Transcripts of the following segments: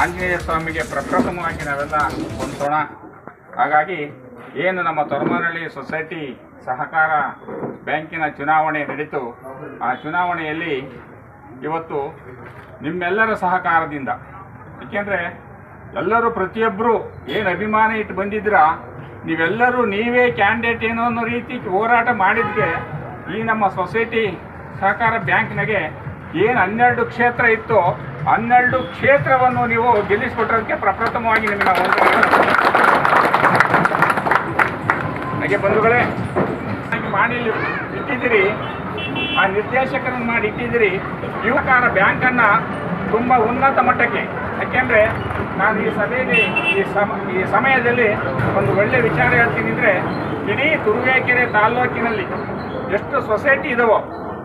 ಆಂಜನೇಯ ಸ್ವಾಮಿಗೆ ಪ್ರಪ್ರಥಮವಾಗಿ ನಾವೆಲ್ಲ ಹೊಂದೋಣ ಹಾಗಾಗಿ ಏನು ನಮ್ಮ ತೊರಮನಹಳ್ಳಿ ಸೊಸೈಟಿ ಸಹಕಾರ ಬ್ಯಾಂಕಿನ ಚುನಾವಣೆ ನಡೀತು. ಆ ಚುನಾವಣೆಯಲ್ಲಿ ಇವತ್ತು ನಿಮ್ಮೆಲ್ಲರ ಸಹಕಾರದಿಂದ, ಏಕೆಂದರೆ ಎಲ್ಲರೂ ಪ್ರತಿಯೊಬ್ಬರು ಏನು ಅಭಿಮಾನ ಇಟ್ಟು ಬಂದಿದ್ರ ನೀವೆಲ್ಲರೂ ನೀವೇ ಕ್ಯಾಂಡಿಡೇಟ್ ಏನೋ ಅನ್ನೋ ರೀತಿ ಹೋರಾಟ ಮಾಡಿದ್ಗೆ ಈ ನಮ್ಮ ಸೊಸೈಟಿ ಸಹಕಾರ ಬ್ಯಾಂಕ್ನಾಗೆ ಏನು ಹನ್ನೆರಡು ಕ್ಷೇತ್ರ ಇತ್ತು ಹನ್ನೆರಡು ಕ್ಷೇತ್ರವನ್ನು ನೀವು ಗೆಲ್ಲಿಸಿಕೊಟ್ಟಿರೋದಕ್ಕೆ ಪ್ರಪ್ರಥಮವಾಗಿ ನಿಮಗೆ ಹಾಗೆ ಬಂಧುಗಳೇ ಮಾಡಿ ಇಟ್ಟಿದ್ದೀರಿ. ಆ ನಿರ್ದೇಶಕರನ್ನು ಮಾಡಿ ಇಟ್ಟಿದ್ದೀರಿ. ಯುವಕಾರ ಬ್ಯಾಂಕನ್ನು ತುಂಬ ಉನ್ನತ ಮಟ್ಟಕ್ಕೆ. ಯಾಕೆಂದರೆ ನಾನು ಈ ಸಭೆಯಲ್ಲಿ, ಈ ಸಮ, ಈ ಸಮಯದಲ್ಲಿ ಒಂದು ಒಳ್ಳೆ ವಿಚಾರ ಹೇಳ್ತೀನಿ ಅಂದರೆ, ಇಡೀ ತುರುವೇಕೆರೆ ತಾಲ್ಲೂಕಿನಲ್ಲಿ ಎಷ್ಟು ಸೊಸೈಟಿ ಇದಾವೋ,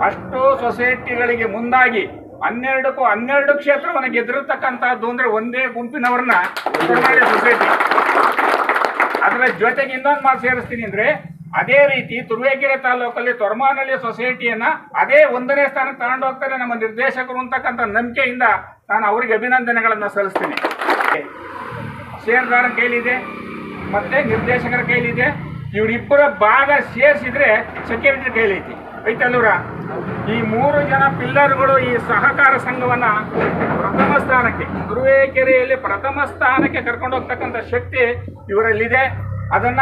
ಅಷ್ಟು ಸೊಸೈಟಿಗಳಿಗೆ ಮುಂದಾಗಿ ಹನ್ನೆರಡಕ್ಕೂ ಹನ್ನೆರಡು ಕ್ಷೇತ್ರವನ್ನು ಗೆದ್ದಿರತಕ್ಕಂಥದ್ದು ಅಂದ್ರೆ ಒಂದೇ ಗುಂಪಿನವ್ರನ್ನ ಸೊಸೈಟಿ. ಅದರ ಜೊತೆಗೆ ಇನ್ನೊಂದು ಮಾತು ಸೇರಿಸ್ತೀನಿ ಅಂದ್ರೆ ಅದೇ ರೀತಿ ತುರುವೇಕೆರೆ ತಾಲೂಕಲ್ಲಿ ತೊರಮಾನಹಳ್ಳಿ ಸೊಸೈಟಿಯನ್ನ ಅದೇ ಒಂದನೇ ಸ್ಥಾನಕ್ಕೆ ತಗೊಂಡು ಹೋಗ್ತಾರೆ ನಮ್ಮ ನಿರ್ದೇಶಕರು ಅಂತಕ್ಕಂಥ ನಂಬಿಕೆಯಿಂದ ನಾನು ಅವರಿಗೆ ಅಭಿನಂದನೆಗಳನ್ನು ಸಲ್ಲಿಸ್ತೀನಿ. ಷೇರ್ದಾರನ ಕೈಲಿದೆ, ಮತ್ತೆ ನಿರ್ದೇಶಕರ ಕೈಲಿದೆ. ಇವರಿಬ್ಬರ ಭಾಗ ಸೇರಿಸಿದ್ರೆ ಸೆಕ್ಯೂರಿಟಿ ಕೈಲೈತಿ. ಐತಲ್ಲೂರ ಈ ಮೂರು ಜನ ಪಿಲ್ಲರ್ಗಳು ಈ ಸಹಕಾರ ಸಂಘವನ್ನ ಪ್ರಥಮ ಸ್ಥಾನಕ್ಕೆ ಗುರುವೇಕೆರೆಯಲ್ಲಿ ಪ್ರಥಮ ಸ್ಥಾನಕ್ಕೆ ಕರ್ಕೊಂಡೋಗ್ತಕ್ಕಂಥ ಶಕ್ತಿ ಇವರಲ್ಲಿದೆ. ಅದನ್ನ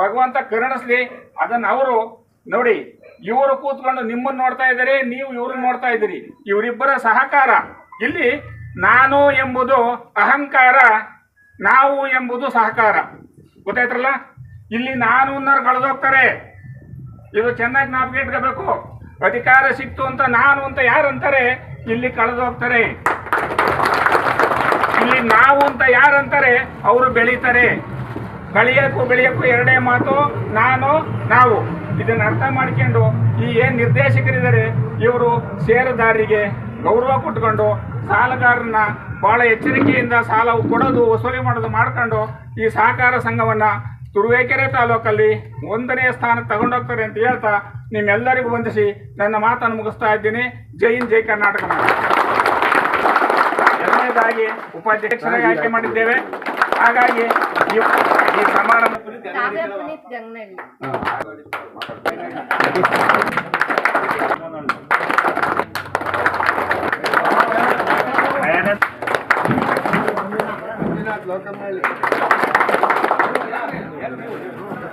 ಭಗವಂತ ಕರುಣಿಸ್ಲಿ. ಅದನ್ನು ಅವರು ನೋಡಿ, ಇವರು ಕೂತ್ಕೊಂಡು ನಿಮ್ಮನ್ನು ನೋಡ್ತಾ ಇದ್ದಾರೆ, ನೀವು ಇವ್ರನ್ನ ನೋಡ್ತಾ ಇದ್ದೀರಿ. ಇವರಿಬ್ಬರ ಸಹಕಾರ. ಇಲ್ಲಿ ನಾನು ಎಂಬುದು ಅಹಂಕಾರ, ನಾವು ಎಂಬುದು ಸಹಕಾರ. ಗೊತ್ತಾಯ್ತ್ರಲ್ಲ? ಇಲ್ಲಿ ನಾನು ಅನ್ನೋರು ಕಳೆದೋಗ್ತಾರೆ. ಇದು ಚೆನ್ನಾಗಿ ನಾಪಿಗೆ ಇಟ್ಕೋಬೇಕು. ಅಧಿಕಾರ ಸಿಕ್ತು ಅಂತ ನಾನು ಅಂತ ಯಾರು ಅಂತಾರೆ ಇಲ್ಲಿ ಕಳೆದು ಹೋಗ್ತಾರೆ ಇಲ್ಲಿ ನಾವು ಅಂತ ಯಾರು ಅಂತಾರೆ ಅವರು ಬೆಳೀತಾರೆ. ಬೆಳೆಯಕ್ಕೂ ಬೆಳೆಯಕ್ಕೂ ಎರಡೇ ಮಾತು, ನಾನು, ನಾವು. ಇದನ್ನು ಅರ್ಥ ಮಾಡ್ಕೊಂಡು ಈ ಏನು ನಿರ್ದೇಶಕರಿದ್ದಾರೆ, ಇವರು ಷೇರುದಾರರಿಗೆ ಗೌರವ ಕೊಟ್ಕೊಂಡು ಸಾಲಗಾರರನ್ನ ಬಹಳ ಎಚ್ಚರಿಕೆಯಿಂದ ಸಾಲ ಕೊಡೋದು, ವಸೂಲಿ ಮಾಡೋದು ಮಾಡ್ಕೊಂಡು ಈ ಸಹಕಾರ ಸಂಘವನ್ನ ತುರುವೇಕೆರೆ ತಾಲೂಕಲ್ಲಿ ಒಂದನೇ ಸ್ಥಾನ ತಗೊಂಡೋಗ್ತಾರೆ ಅಂತ ಹೇಳ್ತಾ ನಿಮ್ಮೆಲ್ಲರಿಗೂ ವಂದಿಸಿ ನನ್ನ ಮಾತನ್ನು ಮುಗಿಸ್ತಾ ಇದ್ದೀನಿ. ಜೈ ಹಿಂದ್ ಜೈ ಕರ್ನಾಟಕ ಎರಡನೇದಾಗಿ ಉಪಾಧ್ಯಕ್ಷರಾಗಿ ಆಯ್ಕೆ ಮಾಡಿದ್ದೇವೆ. ಹಾಗಾಗಿ ಈ ಸಮಾರಂಭ ಗಂಗನಹಳ್ಳಿ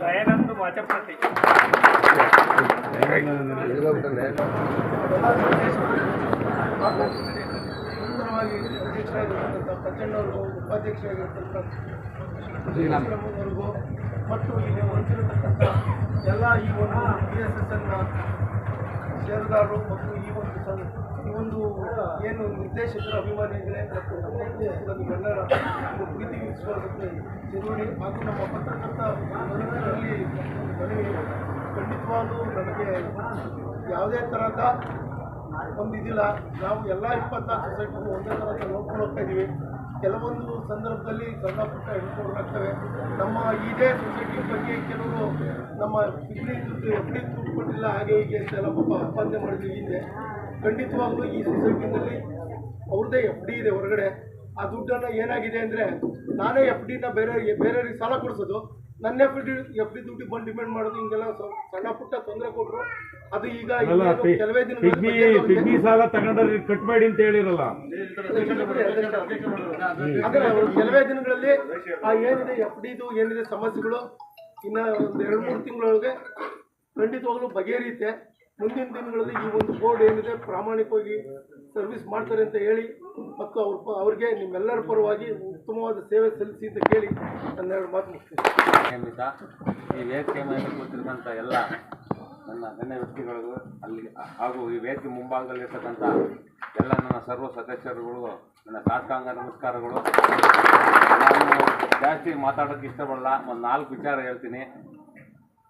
ದಯಾನಂದ ನೂತನವಾಗಿ ಅಧ್ಯಕ್ಷರಾಗಿರ್ತಕ್ಕಂಥ ಶ್ರೀರಾಮವ್ರಿಗೂ ಮತ್ತು ಇಲ್ಲಿ ಹೊಂದಿರತಕ್ಕಂಥ ಎಲ್ಲ ಈ ಒಂದು ಬಿ ಎಸ್ ಮತ್ತು ಈ ಒಂದು ಈ ಒಂದು ಏನು ನಿರ್ದೇಶಕರ ಅಭಿಮಾನಿಗಳೇ ಮತ್ತು ಒಂದು ಪ್ರೀತಿ ವಿಶ್ವಾಸಕ್ಕೆ ಚಿರುವಣಿ ಹಾಗೂ ನಮ್ಮ ಪತ್ರಕರ್ತ ಬಂಧುಗಳಲ್ಲಿ ನನಗೆ ನನಗೆ ಯಾವುದೇ ಥರದ ಒಂದು ಇದಿಲ್ಲ. ನಾವು ಎಲ್ಲ ಇಪ್ಪತ್ನಾಲ್ಕು ಸೊಸೈಟಿಗೂ ಒಂದೇ ಥರ ನೋಡ್ಕೊಂಡು ಹೋಗ್ತಾ ಇದ್ದೀವಿ. ಕೆಲವೊಂದು ಸಂದರ್ಭದಲ್ಲಿ ಸಣ್ಣ ಪುಟ್ಟ ಹಿಡ್ಕೊಂಡಾಗ್ತವೆ ನಮ್ಮ ಇದೇ ಸೊಸೈಟಿ ಬಗ್ಗೆ ಕೆಲವರು ನಮ್ಮ ಪಿಗ್ನಿ ದುಡ್ಡು ಎಫ್ಡಿ ಕೊಟ್ಟಿಲ್ಲ ಹಾಗೆ ಹೀಗೆ ಅಂತೆಲ್ಲ ಪಾಪ ಅಪಾದನೆ ಮಾಡಿದ್ವಿ ಹಿಂದೆ. ಖಂಡಿತವಾಗ್ಲೂ ಈ ಸೊಸೈಟಿನಲ್ಲಿ ಅವ್ರದ್ದೇ ಎಫ್ ಡಿ ಇದೆ ಹೊರಗಡೆ. ಆ ದುಡ್ಡನ್ನು ಏನಾಗಿದೆ ಅಂದರೆ ನಾನೇ ಎಫ್ ಡಿನ ಬೇರೆ, ಬೇರೆಯವ್ರಿಗೆ ಸಾಲ ಕೊಡಿಸೋದು. ನನ್ನ ಎಫ್ ಡಿ ಎಫ್ ಡಿ ದುಡ್ಡು ಬಂದು ಡಿಮ್ಯಾಂಡ್ ಮಾಡೋದು, ಹಿಂಗೆಲ್ಲ ಸಣ್ಣ ಪುಟ್ಟ ತೊಂದರೆ ಕೊಟ್ಟರು ಅದು ಈಗ ಕೆಲವೇ ಪಿಗ್ನಿ ಸಾಲ ತಗೊಂಡ್ರೆ ಕಟ್ ಮಾಡಿ ಅಂತ ಹೇಳಿರಲ್ಲ. ಕೆಲವೇ ದಿನಗಳಲ್ಲಿ ಆ ಏನಿದೆ ಎಫ್ ಡಿದು ಏನಿದೆ ಸಮಸ್ಯೆಗಳು ಇನ್ನ ಒಂದು ಎರಡು ಮೂರು ತಿಂಗಳೊಳಗೆ ಖಂಡಿತವಾಗ್ಲೂ ಬಗೆಹರಿಯುತ್ತೆ. ಮುಂದಿನ ದಿನಗಳಲ್ಲಿ ಈ ಒಂದು ಬೋರ್ಡ್ ಏನಿದೆ ಪ್ರಾಮಾಣಿಕವಾಗಿ ಸರ್ವಿಸ್ ಮಾಡ್ತಾರೆ ಅಂತ ಹೇಳಿ ಮತ್ತು ಅವ್ರ ಅವ್ರಿಗೆ ನಿಮ್ಮೆಲ್ಲರ ಪರವಾಗಿ ಉತ್ತಮವಾದ ಸೇವೆ ಸಲ್ಲಿಸಿ ಅಂತ ಕೇಳಿ ನನ್ನೆರಡು ಮಾತು ಮುಗಿಸ್ತೀನಿ. ಈ ವೇದಿಕೆ ಮೇಲೆ ಎಲ್ಲ ನನ್ನ ಗಣ್ಯ ವ್ಯಕ್ತಿಗಳಿಗೂ ಅಲ್ಲಿ, ಹಾಗೂ ಈ ವೇದಿಕೆ ಮುಂಭಾಗದಲ್ಲಿರ್ತಕ್ಕಂಥ ಎಲ್ಲ ನನ್ನ ಸರ್ವ ಸದಸ್ಯರುಗಳು, ನನ್ನ ಸಾಷ್ಟಾಂಗ ನಮಸ್ಕಾರಗಳು. ನಾನು ಜಾಸ್ತಿ ಮಾತಾಡೋಕ್ಕೆ ಇಷ್ಟಪಡಲ್ಲ, ಒಂದು ನಾಲ್ಕು ವಿಚಾರ ಹೇಳ್ತೀನಿ.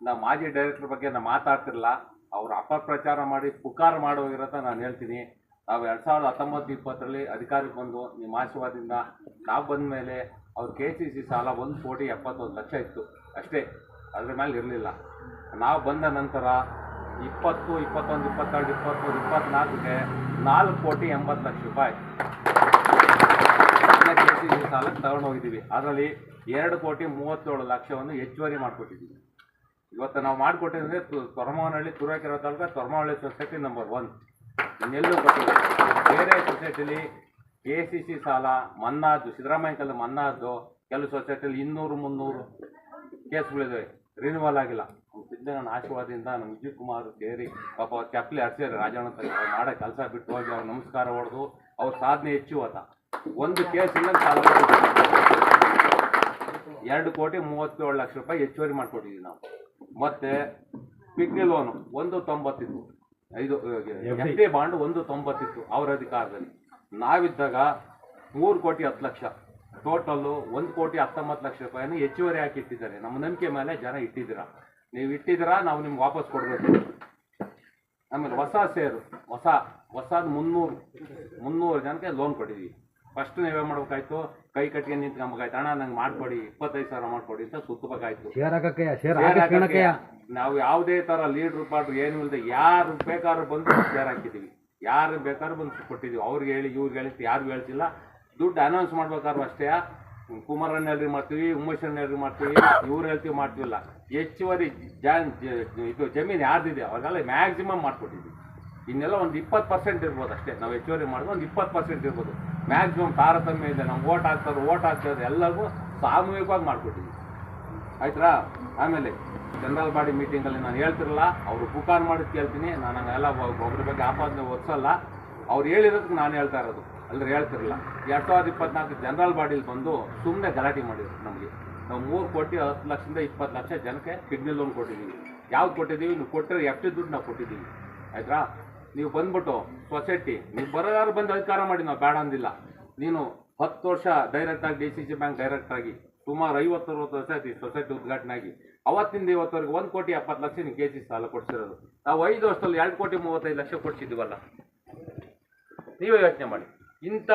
ನಾ ಮಾಜಿ ಡೈರೆಕ್ಟರ್ ಬಗ್ಗೆ ನಾನು ಮಾತಾಡ್ತಿರಲ್ಲ ಅವರು ಅಪಪ್ರಚಾರ ಮಾಡಿ ಪುಕಾರ ಮಾಡೋಗಿರತ್ತ ನಾನು ಹೇಳ್ತೀನಿ. ನಾವು ಎರಡು ಸಾವಿರದ ಹತ್ತೊಂಬತ್ತು ಇಪ್ಪತ್ತರಲ್ಲಿ ಅಧಿಕಾರಕ್ಕೆ ಬಂದು ನಿಮ್ಮ ಆಶೀರ್ವಾದದಿಂದ ನಾವು ಬಂದ ಮೇಲೆ ಅವ್ರ ಕೆ ಸಿ ಸಿ ಸಾಲ ಒಂದು ಕೋಟಿ ಎಪ್ಪತ್ತೊಂದು ಲಕ್ಷ ಇತ್ತು. ಅಷ್ಟೇ, ಅದ್ರ ಮೇಲೆ ಇರಲಿಲ್ಲ. ನಾವು ಬಂದ ನಂತರ ಇಪ್ಪತ್ತು, ಇಪ್ಪತ್ತೊಂದು, ಇಪ್ಪತ್ತೆರಡು ಇಪ್ಪತ್ತ್ಮೂರು ಇಪ್ಪತ್ತ್ನಾಲ್ಕಕ್ಕೆ ನಾಲ್ಕು ಕೋಟಿ ಎಂಬತ್ತು ಲಕ್ಷ ರೂಪಾಯಿ. ಸಾಲಕ್ಕೆ ತಗೊಂಡು ಹೋಗಿದ್ದೀವಿ. ಅದರಲ್ಲಿ ಎರಡು ಕೋಟಿ ಮೂವತ್ತೇಳು ಲಕ್ಷವನ್ನು ಹೆಚ್ಚುವರಿ ಮಾಡಿಕೊಟ್ಟಿದ್ದೀವಿ. ಇವತ್ತು ನಾವು ಮಾಡಿಕೊಟ್ಟಿದ್ರೆ Toramavanahalli Turakere taluk Toramahalli society number one ಇನ್ನೆಲ್ಲೂ ಕೊಟ್ಟಿದೆ ಬೇರೆ ಸೊಸೈಟಿಲಿ ಕೆ ಸಿ ಸಿ ಸಾಲ ಮನ್ನಾದ್ದು ಸಿದ್ದರಾಮಯ್ಯ ಮನ್ನಾದ್ದು ಕೆಲವು ಸೊಸೈಟಿಲಿ ಇನ್ನೂರು, ಮುನ್ನೂರು ಕೇಸ್ಗಳಿದ್ದಾವೆ ರಿನ್ಯೂವಲ್ ಆಗಿಲ್ಲ. ಸಿದ್ದಣ್ಣನ ಆಶೀರ್ವಾದದಿಂದ ನಮ್ಮ ವಿಜಯ್ ಕುಮಾರ್ ಸೇರಿ ಪಾಪ ಅವ್ರು ಚಪ್ಪಲಿ ಹರಿಸಿದ್ರೆ ರಾಜಣ್ಣ ಮಾಡೋ ಕೆಲಸ ಬಿಟ್ಟು ಹೋಗಿ ಅವ್ರ ನಮಸ್ಕಾರ ಹೊಡೆದು ಅವ್ರ ಸಾಧನೆ ಹೆಚ್ಚು ಆತ ಒಂದು ಕೇಸಿಂದ ಇಲ್ಲ ಎರಡು ಕೋಟಿ ಮೂವತ್ತೇಳು ಲಕ್ಷ ರೂಪಾಯಿ ಹೆಚ್ಚುವರಿ ಮಾಡಿಕೊಟ್ಟಿದ್ದೀವಿ ನಾವು. ಮತ್ತೆ ಪಿಗ್ನಿ ಲೋನು ಒಂದು ತೊಂಬತ್ತಿತ್ತು. ಐದು ಎಫ್ ಡಿ. ಬಾಂಡ್ ಒಂದು ತೊಂಬತ್ತಿತ್ತು ಅವರ ಅಧಿಕಾರದಲ್ಲಿ. ನಾವಿದ್ದಾಗ ಮೂರು ಕೋಟಿ ಹತ್ತು ಲಕ್ಷ. ಟೋಟಲ್ಲು ಒಂದು ಕೋಟಿ ಹತ್ತೊಂಬತ್ತು ಲಕ್ಷ ರೂಪಾಯಿನ ಹೆಚ್ಚುವರಿ ಹಾಕಿ ಇಟ್ಟಿದ್ದಾರೆ. ನಮ್ಮ ನಂಬಿಕೆ ಮೇಲೆ ಜನ ಇಟ್ಟಿದ್ದೀರಾ? ನೀವು ಇಟ್ಟಿದ್ರ ನಾವು ನಿಮ್ಗೆ ವಾಪಸ್ ಕೊಡಬೇಕು. ಆಮೇಲೆ ಹೊಸ ಸೇರು ಹೊಸ ಹೊಸದು ಮುನ್ನೂರು ಮುನ್ನೂರು ಜನಕ್ಕೆ ಲೋನ್ ಕೊಟ್ಟಿದ್ದೀವಿ ಫಸ್ಟ್ ನೀವೇ ಮಾಡ್ಬೇಕಾಯ್ತು? ಕೈ ಕಟ್ಟಿಗೆ ನಿಂತ್ಕೊಂಬೇಕಾಯ್ತು ಅಣ್ಣ ನಂಗೆ ಮಾಡ್ಕೊಡಿ ಇಪ್ಪತ್ತೈದು ಸಾವಿರ ಮಾಡ್ಕೊಡಿ ಅಂತ ಸುತ್ತಬೇಕಾಯ್ತು. ನಾವು ಯಾವುದೇ ತರ ಲೀಡ್ರು ಪಾಡ್ರು ಏನು ಇಲ್ಲದೆ ಯಾರು ಬೇಕಾದ್ರೂ ಬಂದು ಶೇರ್ ಹಾಕಿದ್ದೀವಿ ಯಾರು ಬೇಕಾದ್ರೂ ಬಂದು ಕೊಟ್ಟಿದ್ದೀವಿ ಅವ್ರಿಗೆ ಹೇಳಿ ಇವ್ರಿಗೆ ಹೇಳಿ ಯಾರಿಗೂ ಹೇಳ್ತಿಲ್ಲ. ದುಡ್ಡು ಅನೌನ್ಸ್ ಮಾಡ್ಬೇಕಾದ್ರೂ ಅಷ್ಟೇ. ಕುಮಾರಣ್ಣ ಎಲ್ರಿ ಮಾಡ್ತೀವಿ ಉಮೇಶಣ್ಣ ಎಲ್ರಿ ಮಾಡ್ತೀವಿ, ಇವ್ರು ಹೇಳ್ತೀವಿ ಮಾಡ್ತಿಲ್ಲ. ಹೆಚ್ಚುವರಿ ಜಾನ್ ಇದು ಜಮೀನು ಯಾರ್ದಿದೆ, ಅವಾಗೆಲ್ಲ ಮ್ಯಾಕ್ಸಿಮಮ್ ಮಾಡ್ಕೊಟ್ಟಿದ್ವಿ. ಇನ್ನೆಲ್ಲ ಒಂದು ಇಪ್ಪತ್ತು ಪರ್ಸೆಂಟ್ ಇರ್ಬೋದು ಅಷ್ಟೇ. ನಾವು ಹೆಚ್ಚುವರಿ ಮಾಡಿದ್ರೆ ಒಂದು ಇಪ್ಪತ್ತು ಪರ್ಸೆಂಟ್ ಇರ್ಬೋದು. ಮ್ಯಾಕ್ಸಿಮಮ್ ತಾರತಮ್ಯ ಇದೆ, ನಮ್ಗೆ ಓಟ್ ಹಾಕ್ತಾರೆ ಓಟ್ ಹಾಕ್ತಾರೆ ಎಲ್ಲರಿಗೂ ಸಾಮೂಹಿಕವಾಗಿ ಮಾಡ್ಕೊಟ್ಟಿದ್ವಿ. ಆಯ್ತಾ ಆಮೇಲೆ ಜನರಲ್ ಬಾಡಿ ಮೀಟಿಂಗಲ್ಲಿ ನಾನು ಹೇಳ್ತಿರಲ್ಲ, ಅವರು ಪುಕಾರ್ ಮಾಡಿ ಕೇಳ್ತೀನಿ. ನಾನು ಹಂಗೆಲ್ಲ ಒಬ್ಬರ ಬಗ್ಗೆ ಆಪಾದನೆ ಒದಿಸಲ್ಲ ಅವ್ರು ಹೇಳಿರೋದಕ್ಕೆ ನಾನು ಹೇಳ್ತಾ ಇರೋದು. ಅಲ್ಲರಿ ಹೇಳ್ತಿರಲ್ಲ. ಎರಡು ಸಾವಿರದ ಇಪ್ಪತ್ನಾಲ್ಕು ಜನರಲ್ ಬಾಡಿಲಿ ಬಂದು ಸುಮ್ಮನೆ ಗಲಾಟೆ ಮಾಡಿದ್ರು ನಮಗೆ. ನಾವು ಮೂರು ಕೋಟಿ ಹತ್ತು ಲಕ್ಷದಿಂದ ಇಪ್ಪತ್ತು ಲಕ್ಷ ಜನಕ್ಕೆ ಕಿಡ್ನಿ ಲೋನ್ ಕೊಟ್ಟಿದ್ದೀವಿ ಯಾವ್ದು ಕೊಟ್ಟಿದ್ದೀವಿ ನೀವು ಕೊಟ್ಟರೆ ಎಷ್ಟು ದುಡ್ಡು ನಾವು ಕೊಟ್ಟಿದ್ದೀವಿ ಆಯ್ತಾ? ನೀವು ಬಂದ್ಬಿಟ್ಟು ಸೊಸೈಟಿ, ನೀವು ಬರೋದಾರು ಬಂದು ಅಧಿಕಾರ ಮಾಡಿ, ನಾವು ಬೇಡ ಅಂದಿಲ್ಲ. ನೀನು ಹತ್ತು ವರ್ಷ ಡೈರೆಕ್ಟಾಗಿ ಡಿ ಸಿ ಸಿ ಬ್ಯಾಂಕ್ ಡೈರೆಕ್ಟಾಗಿ ಸುಮಾರು ಐವತ್ತು, ಅರವತ್ತು ವರ್ಷ ಆಯ್ತು ಈ ಸೊಸೈಟಿ ಉದ್ಘಾಟನೆ ಆಗಿ. ಅವತ್ತಿಂದ ಇವತ್ತವರೆಗೆ ಒಂದು ಕೋಟಿ ಎಪ್ಪತ್ತು ಲಕ್ಷ ನೀವು ಕೆ ಸಿ ಸಾಲ ಕೊಡ್ಸಿರೋದು. ನಾವು ಐದು ವರ್ಷದಲ್ಲಿ ಎರಡು ಕೋಟಿ ಮೂವತ್ತೈದು ಲಕ್ಷ ಕೊಡ್ಸಿದ್ದೀವಲ್ಲ. ನೀವೇ ಯೋಚನೆ ಮಾಡಿ. ಇಂಥ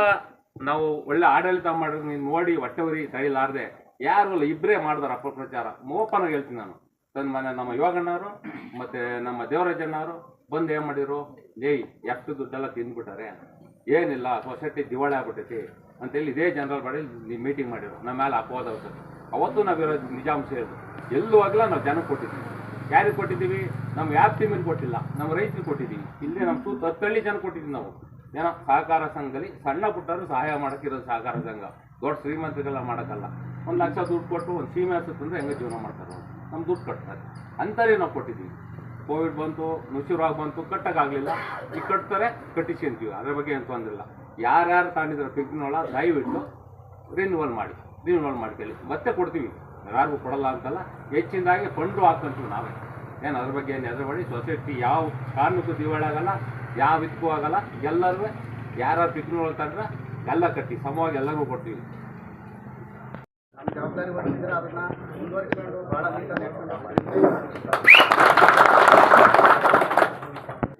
ನಾವು ಒಳ್ಳೆ ಆಡಳಿತ ಮಾಡಿದ್ರೆ ನೀನು ನೋಡಿ ಹೊಟ್ಟೆವರಿ ತೈಲಾರ್ದೆ ಯಾರು ಅಲ್ಲ ಇಬ್ಬರೇ ಮಾಡಿದಾರೆ ಅಪಪ್ರಚಾರ ಮೋಪನ ಹೇಳ್ತೀನಿ ನಾನು. ತನ್ನ ಮನೆ ನಮ್ಮ ಯೋಗಣ್ಣವರು, ಮತ್ತು ನಮ್ಮ ದೇವರಾಜಣ್ಣವರು ಬಂದು ಏನು ಮಾಡಿರು ಏಯ್ ಎಷ್ಟು ದುಡ್ಡೆಲ್ಲ ತಿಂದ್ಬಿಟ್ಟಾರೆ. ಏನಿಲ್ಲ ಸೊಸೈಟಿ ದಿವಾಳಿ ಆಗ್ಬಿಟ್ಟೈತಿ ಅಂತೇಳಿ ಇದೇ ಜನರಲ್ ಬಾಡಿ ನೀವು ಮೀಟಿಂಗ್ ಮಾಡಿರು. ನಮ್ಮ ಮೇಲೆ ಅಪವಾದ ಹೋಗ್ತದೆ ಅವತ್ತು ನಾವಿರೋ ನಿಜಾಂಶ ಹೇಳಿದ್ರು ಎಲ್ಲೂ ಆಗಲ್ಲ ನಾವು ಜನಕ್ಕೆ ಕೊಟ್ಟಿದ್ದೀವಿ ಯಾರಿಗೆ ಕೊಟ್ಟಿದ್ದೀವಿ? ನಮ್ಮ ವ್ಯಾಪ್ತಿ ಮೇಲೆ ಕೊಟ್ಟಿಲ್ಲ. ನಮ್ಮ ರೈತರಿಗೆ ಕೊಟ್ಟಿದ್ದೀವಿ. ಇಲ್ಲಿ ನಮ್ಮ ಸುತ್ತ ಹತ್ತಳ್ಳಿ ಜನ ಕೊಟ್ಟಿದ್ದೀವಿ ನಾವು. ಏನೋ ಸಹಕಾರ ಸಂಘದಲ್ಲಿ ಸಣ್ಣ ಪುಟ್ಟರು ಸಹಾಯ ಮಾಡೋಕ್ಕಿರೋದು ಸಹಕಾರ ಸಂಘ. ದೊಡ್ಡ ಶ್ರೀಮಂತರಿಗೆಲ್ಲ ಮಾಡೋಕ್ಕಲ್ಲ. ಒಂದು ಲಕ್ಷ ದುಡ್ಡು ಕೊಟ್ಟು ಒಂದು ಸೀಮೆ ಹಸು ಹೆಂಗೆ ಜೀವನ ಮಾಡ್ತಾರೆ ನಮ್ಮ ದುಡ್ಡು ಕಟ್ತಾರೆ. ಅಂಥವ್ರಿಗೆ ನಾವು ಕೊಟ್ಟಿದ್ದೀವಿ. ಕೋವಿಡ್ ಬಂತು, ನುಸಿರಾಗಿ ಬಂತು, ಕಟ್ಟೋಕ್ಕಾಗಲಿಲ್ಲ. ಈಗ ಕಟ್ತಾರೆ ಅಂತೀವಿ. ಅದ್ರ ಬಗ್ಗೆ ಏನು ತೊಂದಿಲ್ಲ ಯಾರ್ಯಾರು ತಗೊಂಡಿದ್ರು ಪಿಗ್ನೊಳ ದಯವಿಟ್ಟು ರಿನ್ಯೂವಲ್ ಮಾಡಿ. ರಿನ್ಯೂವಲ್ ಮಾಡ್ಕೊಳ್ಳಿ ಮತ್ತೆ ಕೊಡ್ತೀವಿ. ಯಾರಿಗೂ ಕೊಡಲ್ಲ ಅಂತಲ್ಲ. ಹೆಚ್ಚಿನದಾಗಿ ಫಂಡು ಹಾಕೊಂತೀವಿ ನಾವೇ. ಏನು ಅದ್ರ ಬಗ್ಗೆ ಏನು ಎದುರು ಮಾಡಿ ಸೊಸೈಟಿ ಯಾವ ಕಾರಣಕ್ಕೂ ದಿವಾಳಿ ಆಗಲ್ಲ ಯಾವ ಇದಕ್ಕೂ ಆಗಲ್ಲ. ಎಲ್ಲರೂ ಯಾರ್ಯಾರು ಪಿಗ್ನೊಳ ಹೇಳ್ತಾರೆ ಎಲ್ಲ ಕಟ್ಟಿ ಸಮವಾಗಿ ಎಲ್ಲರಿಗೂ ಕೊಡ್ತೀವಿ. ನಮ್ಮ ಜವಾಬ್ದಾರಿ ಅದನ್ನ ಮುಂದುವರಿಸಿಕೊಂಡು ಭಾಳ.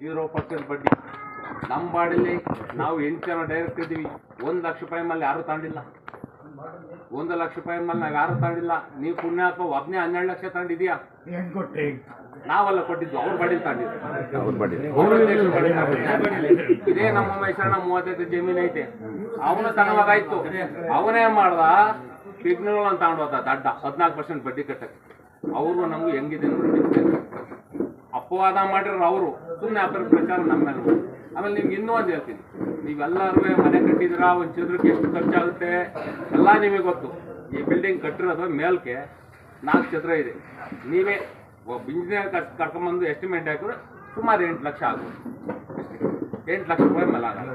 ಜೀರೋ ಪರ್ಸೆಂಟ್ ಬಡ್ಡಿ. ನಮ್ಮ ಬಾಡಿಲಿ ನಾವು ಎಂಟು ಜನ ಡೈರೆಕ್ಟ್ ಇದ್ದೀವಿ. ಒಂದು ಲಕ್ಷ ರೂಪಾಯಿ ಮೇಲೆ ಯಾರು ತಗೊಂಡಿಲ್ಲ ಒಂದು ಲಕ್ಷ ರೂಪಾಯಿ ಮೇಲೆ ನಾವು ಯಾರು ತಗೊಂಡಿಲ್ಲ ನೀವು ಪುಣ್ಯ ಅಥವಾ ಒಬ್ಬನೇ ಹನ್ನೆರಡು ಲಕ್ಷ ತಗೊಂಡಿದ್ಯಾ ನಾವೆಲ್ಲ ಕೊಟ್ಟಿದ್ದು ಅವ್ರ ಬಾಡಿಲಿ ತಂದಿದ್ದು ಇದೇ ನಮ್ಮ ಮೈಸೂರಿನ ಮೂವತ್ತೈದು ಜಮೀನು ಐತೆ. ಅವನು ತನವಾಗಾಯ್ತು ಅವನೇ ಮಾಡ್ದ ಸಿಗ್ನಲ್ ಅಂತ ತಗೊಂಡು ಹೋದ ದಡ್ಡ. ಹದಿನಾಲ್ಕು ಪರ್ಸೆಂಟ್ ಬಡ್ಡಿ ಕಟ್ಟಕ್ಕೆ. ಅವರು ನಮ್ಗೆ ಹೆಂಗಿದೆ ನೋಡಿ ಅಪವಾದ ಮಾಡಿರೋ ಅವರು. ಸುಮ್ಮನೆ ಅಪರ ಪ್ರಚಾರ ನಮ್ಮ ಮೇಲೆ ಆಮೇಲೆ ನಿಮ್ಗೆ ಇನ್ನೂ ಒಂದು ಹೇಳ್ತೀನಿ. ನೀವೆಲ್ಲರೂ ಮನೆ ಕಟ್ಟಿದ್ದೀರಾ ಒಂದು ಚದ್ರಕ್ಕೆ ಎಷ್ಟು ಖರ್ಚಾಗುತ್ತೆ? ಎಲ್ಲ ನಿಮಗೆ ಗೊತ್ತು. ಈ ಬಿಲ್ಡಿಂಗ್ ಕಟ್ಟಿರೋದು ಮೇಲ್ಕೆ ನಾಲ್ಕು ಚದ್ರ ಇದೆ. ನೀವೇ ಒಬ್ಬ ಇಂಜಿನಿಯರ್ ಕರ್ಕೊಂಬಂದು ಎಸ್ಟಿಮೇಟ್ ಹಾಕಿದ್ರೆ ಸುಮಾರು ಎಂಟು ಲಕ್ಷ ಆಗುತ್ತೆ ಎಂಟು ಲಕ್ಷ ರೂಪಾಯಿ ಮೇಲೆ ಆಗಲ್ಲ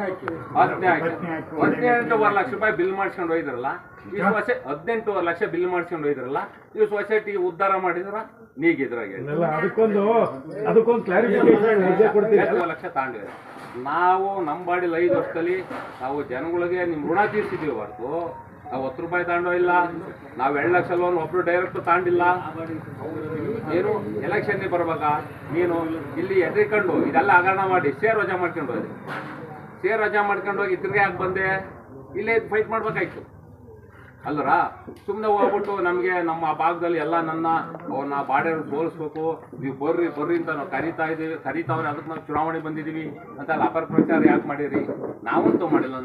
ಆಯ್ತು ಹದಿನೆಂಟೂವರೆ ಲಕ್ಷ ರೂಪಾಯಿ ಬಿಲ್ ಮಾಡಿಸ್ಕೊಂಡು ಹೋಯ್ದ್ರಲ್ಲ ಈ ಸೊಸೆ ಹದಿನೆಂಟೂವರೆ ಲಕ್ಷ ಬಿಲ್ ಮಾಡಿಸ್ಕೊಂಡು ಹೋಯ್ದ್ರಲ್ಲ ಈ ಸೊಸೈಟಿ ಉದ್ಧಾರ ಮಾಡಿದ್ರ ನೀಗಿದ್ರಾಗೆ ಅದಕ್ಕೊಂದು ಅದಕ್ಕೊಂದು ಕ್ಲಾರಿಫಿಕೇಶನ್ ಲಕ್ಷ ತಾಂಡಿದೆ ನಾವು ನಮ್ಮ ಬಾಡಿಲಿ ಐದು ವರ್ಷದಲ್ಲಿ ನಾವು ಜನಗಳಿಗೆ ನಿಮ್ಮ ಋಣ ತೀರ್ಸಿದೀವಿ ಹೊರತು ನಾವು ಹತ್ತು ರೂಪಾಯಿ ತಗೊಂಡೋ ಇಲ್ಲ? ನಾವು ಎರಡು ಲಕ್ಷ ಲೋನ್ ಒಬ್ರು ಡೈರೆಕ್ಟ್ ತಗೊಂಡಿಲ್ಲ. ಏನು ಎಲೆಕ್ಷನ್ ಬರ್ಬೇಕಾ ನೀನು ಇಲ್ಲಿ ಎದ್ರಿಕೊಂಡು ಇದೆಲ್ಲ ಹಗರಣ ಮಾಡಿ ಶೇರ್ ರಜಾ ಮಾಡ್ಕೊಂಡು ಹೋದ್ರಿ ಶೇರ್ ರಜಾ ಮಾಡ್ಕೊಂಡು ಹೋಗಿ ತಿರ್ಗಿ ಯಾಕೆ ಬಂದೆ? ಇಲ್ಲೇ ಫೈಟ್ ಮಾಡ್ಬೇಕಾಯ್ತು. ಅಲ್ಲರ ಸುಮ್ಮನೆ ಹೋಗ್ಬಿಟ್ಟು ನಮಗೆ ನಮ್ಮ ಭಾಗದಲ್ಲಿ ಎಲ್ಲ ನನ್ನ ಅವ್ರನ್ನ ಬಾಡಿಯವ್ರು ತೋರಿಸ್ಬೇಕು ನೀವು ಬರ್ರಿ ಬರ್ರಿ ಅಂತ ನಾವು ಕರಿತಾ ಇದ್ದೀವಿ. ಕರಿತಾವ್ರೆ ಅದಕ್ಕೆ ನಾವು ಚುನಾವಣೆ ಬಂದಿದ್ದೀವಿ ಅಂತ ಅಪರ ಪ್ರಚಾರ ಯಾಕೆ ಮಾಡಿರಿ? ನಾವಂತೂ ಮಾಡಿಲ್ಲ.